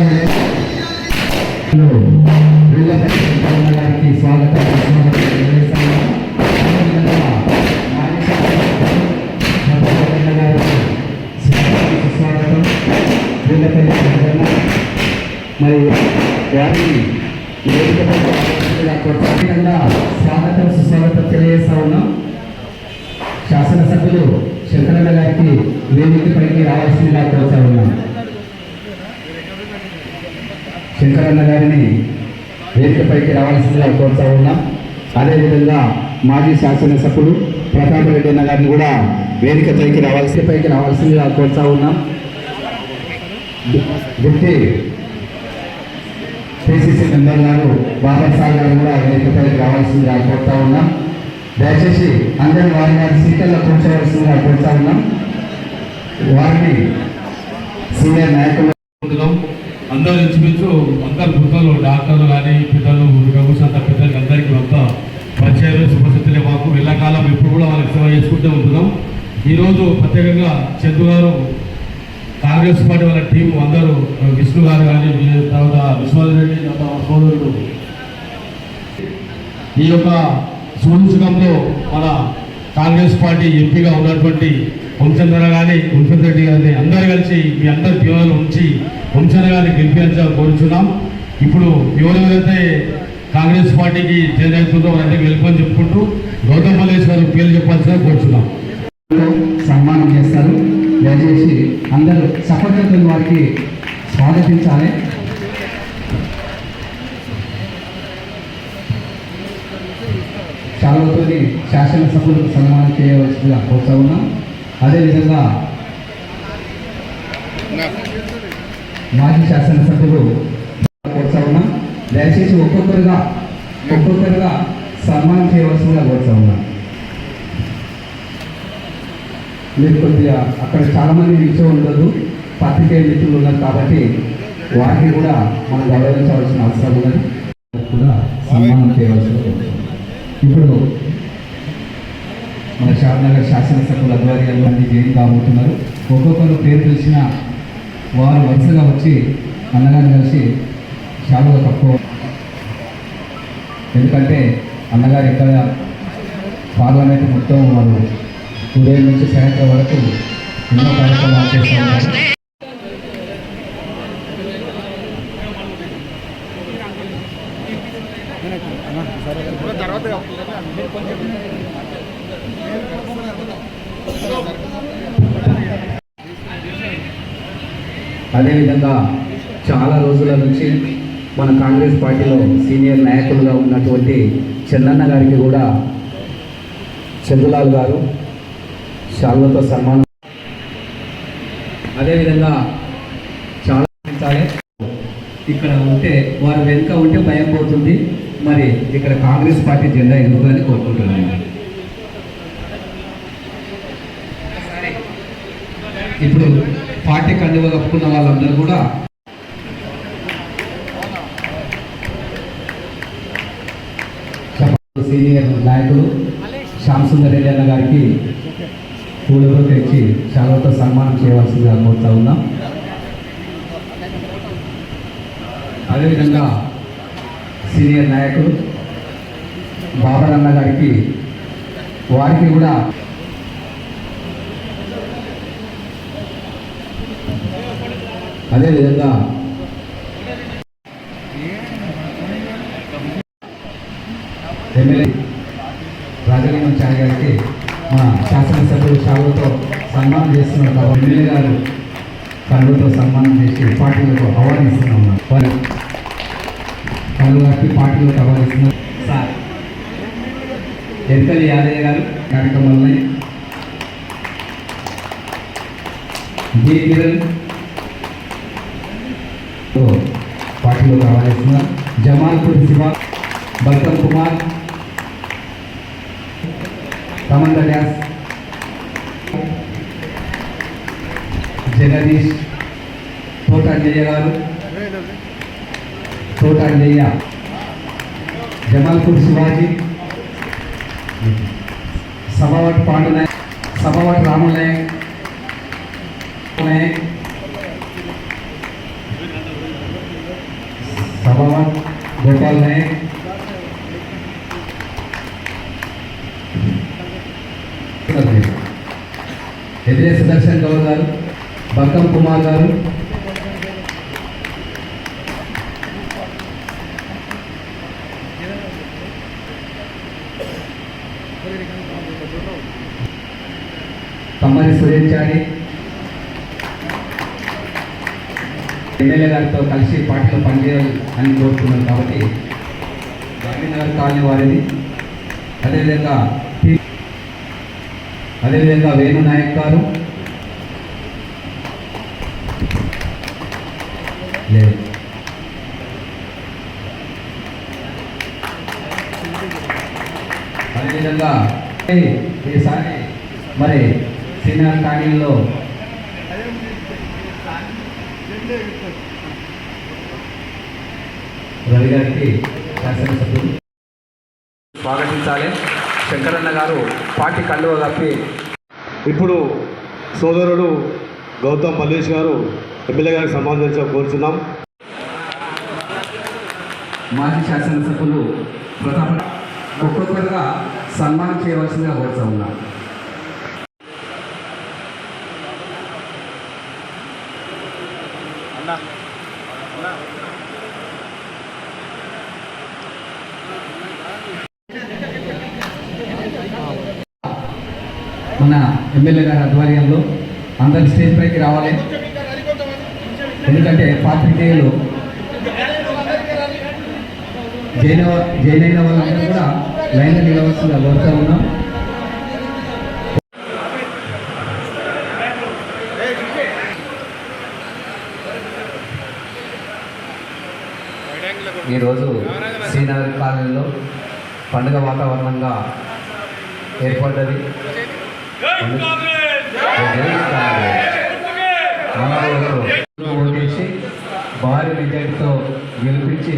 గారికి శాసనసభ్యులు భద్రపల్లి గారికి స్వాగతం సుస్వాగతం వారిని రావాల్సిందిగా స్వాగతం సుస్వాగతం తెలియజేస్తా ఉన్నాం శాసనసభ్యులు శంకరన్న గారికి వేదికపైకి రావాల్సిందిగా కోరుతా ఉన్నాం శంకరన్న గారిని వేదికపైకి రావాల్సిందిగా కోరుతా ఉన్నాం. అదేవిధంగా మాజీ శాసనసభ్యుడు ప్రతాప్ రెడ్డి అన్న గారిని కూడా వేదికపైకి రావాల్సి పైకి రావాల్సిందిగా కోరుతా ఉన్నాం. డిప్టీ పిసిసి మెంబర్ గారు బాబాసాహెబ్ గారు కూడా వేదికపైకి రావాల్సిందిగా కోరుతా ఉన్నాం. దయచేసి అందరి వారి వారి సీట్లలో కూర్చోవలసిందిగా కోరుతా ఉన్నాం. వారిని సీనియర్ నాయకులు అందరూ ఇంచుమించు అందరు వృద్ధులు డాక్టర్లు కానీ పిల్లలు ప్రభుత్వంత పెద్దలకి అందరికీ అంతా పరిచయం శుభశక్తులే మాకు. వెళ్ళకాలం ఎప్పుడు కూడా వాళ్ళకి సేవ చేసుకుంటూ ఉంటున్నాం. ఈరోజు ప్రత్యేకంగా చందు గారు కాంగ్రెస్ పార్టీ వాళ్ళ టీం అందరూ విష్ణు గారు కానీ తర్వాత విశ్వరెడ్డి రెడ్డి సోదరుడు. ఈ యొక్క సూచకంలో మన కాంగ్రెస్ పార్టీ ఎంపీగా ఉన్నటువంటి వంశంధర గాని వంశం రెడ్డి గారిని అందరు కలిసి మీ అందరి పిల్లలు ఉంచి వంశంధర గారిని గెలిపించాలని కోరుచున్నాం. ఇప్పుడు ఎవరెవరైతే కాంగ్రెస్ పార్టీకి చేంజ్ అవుతుందో వారందరికీ వెళ్ళిపోని చెప్పుకుంటూ గౌతమ్ మల్లేష్ గారు పేరు చెప్పాల్సిన కోరుచున్నాం. సన్మానం చేస్తారు. దయచేసి అందరూ సఫలతను వారికి స్వాగతించాలి. శాలువతోని శాసనసభ్యులకు సన్మానం చేయవలసిందిగా కోరుతా ఉన్నాం. అదేవిధంగా మాజీ శాసనసభ్యులు కోరుతా ఉన్నాం దయచేసి ఒక్కొక్కరుగా ఒక్కొక్కరుగా సన్మానం చేయవలసిందిగా కోరుతా ఉన్నా మీరు కొద్దిగా అక్కడ చాలామంది మంది ఉండదు పత్రికే మిత్రులు ఉన్నారు కాబట్టి వారిని కూడా మనం గౌరవించవలసిన అవసరం ఉన్నది. కూడా సన్మానం చేయవలసింది ఇప్పుడు మన షాద్నగర్ శాసనసభ్యుల ఆధ్వర్యంలో అన్ని జైలు కాబోతున్నారు. ఒక్కొక్కరు పేరు తెలిసిన వారు వరుసగా వచ్చి అన్నగారిని కలిసి చాలా తక్కువ. ఎందుకంటే అన్నగారు ఇక్కడ పార్లమెంట్ మొత్తం వారు ఉదయం నుంచి సాయంత్రం వరకు ఎన్నో కార్యక్రమాలు చేస్తూ ఉన్నారు అదేవిధంగా చాలా రోజుల నుంచి మన కాంగ్రెస్ పార్టీలో సీనియర్ నాయకులుగా ఉన్నటువంటి చెన్నన్న గారికి కూడా చంద్రలాల్ గారు శాల్వతో సన్మానం. అదేవిధంగా చాలా ఇక్కడ ఉంటే వారు వెనుక ఉంటే భయం పోతుంది. మరి ఇక్కడ కాంగ్రెస్ పార్టీ జెండా ఎందుకని కోరుకుంటున్నాను ఇప్పుడు పార్టీ కండువ కప్పుకున్న వాళ్ళందరూ కూడా సీనియర్ నాయకులు శ్యామ్ సుందర్ రెడ్డి అన్న గారికి పూలతో తెచ్చి చాలాతో సన్మానం చేయవలసిందిగా కోరుతా ఉన్నాం. అదేవిధంగా సీనియర్ నాయకుడు బాబర్ అన్న గారికి వారికి కూడా అదేవిధంగా ఎమ్మెల్యే రాజలింగం చాయ్ గారికి మా శాసనసభ్యులు షావులతో సన్మానం చేస్తున్నారు. కాబట్టి ఎమ్మెల్యే గారు కళ్ళతో సన్మానం చేసి పార్టీలకు ఆహ్వానిస్తున్నాం వారి కళ్ళు గారికి పార్టీలకు ఆహ్వానిస్తున్నారు సార్ ఎన్కలి యాదయ్య గారు కార్యక్రమాలని జి కిరణ్ తో పార్టీలోకి ఆహ్వానిస్తున్నారు జమాల్పూర్ శివ బల్కం కుమార్ రమంత డ్యాస్ జగదీష్ తోట అంజయ్య గారు తోట అంజయ్య జమాల్పూర్ శివాజీ సభావట్ పాండు నాయక్ సభావట్ రాముల నాయక్ నాయక్ ప్రభావం గోపాల్ నాయక్ ఎదిరే సుదర్శన్ గౌడ్ గారు బక్కం కుమార్ గారు కమ్మరి సురేష్ చారి ఎమ్మెల్యే గారితో కలిసి పార్టీలో పనిచేయాలి అని కోరుకున్నాం కాబట్టి గాంధీనగర్ కాలనీ వారిని అదేవిధంగా అదేవిధంగా వేణు నాయక్ గారు. లేదు. అదేవిధంగా ఈసారి మరి సీనియర్ కాలనీలో రవి గారికి శాసనసభ్యులు. స్వాగతించాలి. శంకరన్న గారు పార్టీ కండువ కప్పి. ఇప్పుడు సోదరుడు గౌతమ్ మల్లేష్ గారు ఎమ్మెల్యే గారికి సంబంధించి కోరుచున్నాం. మాజీ శాసనసభ్యులు ప్రతాప్ ఒక్కొక్కరుగా సన్మానం చేయవలసిందిగా కోరుతా ఉన్నా. మన ఎమ్మెల్యే గారి ఆధ్వర్యంలో అందరి స్టేజ్ పైకి రావాలి. ఎందుకంటే పాత్రికేయులు జైన జైనైన వాళ్ళందరూ కూడా లైన్లో నిలవలసిందిగా కోరుతా ఉన్నాం. ఈరోజు శ్రీనగర్ కాలనీలో పండుగ వాతావరణంగా ఏర్పడ్డది. ఓటేసి భారీ మెజార్టీతో గెలిపించి